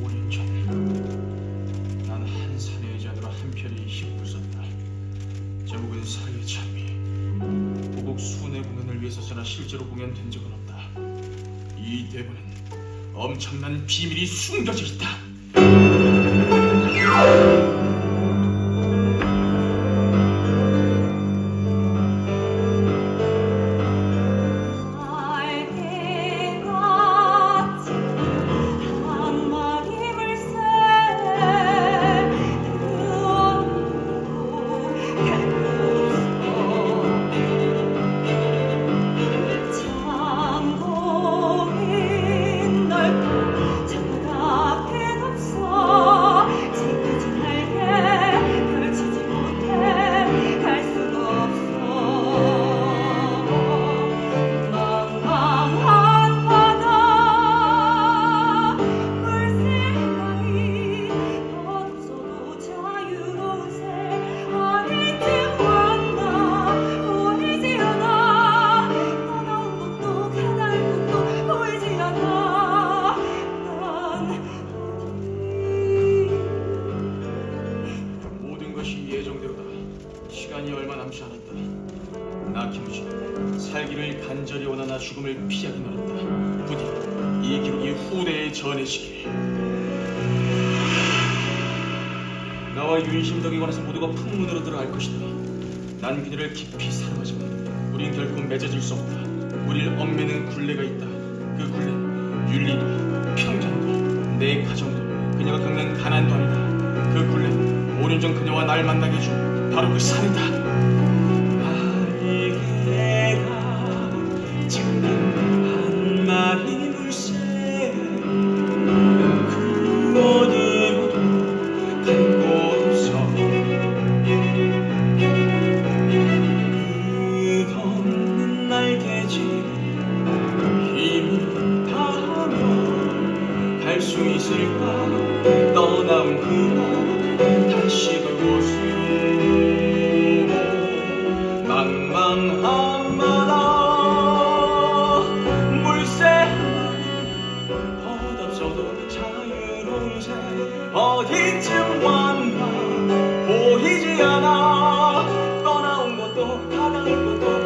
5년 전에 난한 산의 의자들로 한편히 힘부었다 제목은 서해 참미 보곡 수은의 공연을 위해서서나 실제로 공연된 적은 없다. 이 대본은 엄청난 비밀이 숨겨져 있다. 살기를 간절히 원하나 죽음을 피하기 어렵다. 부디 이 기록이 후대에 전해지게. 나와 윤심덕에 관해서 모두가 풍문으로 들어갈 것이다. 난 그녀를 깊이 사랑하지만 우린 결코 맺어질 수 없다. 우릴 얽매는 굴레가 있다. 그 굴레는 윤리도 평전도 내 가정도 그녀가 겪는 가난도 아니다. 그 굴레는 5년 전 그녀와 날 만나게 해준 바로 그 산이다. 수 있을까? 떠나온 그날 다시 그 돌곳으로 망망한 바다 물새 헛없어도 자유로운 새 어디쯤 왔나 보이지 않아. 떠나온 것도 다가올 것도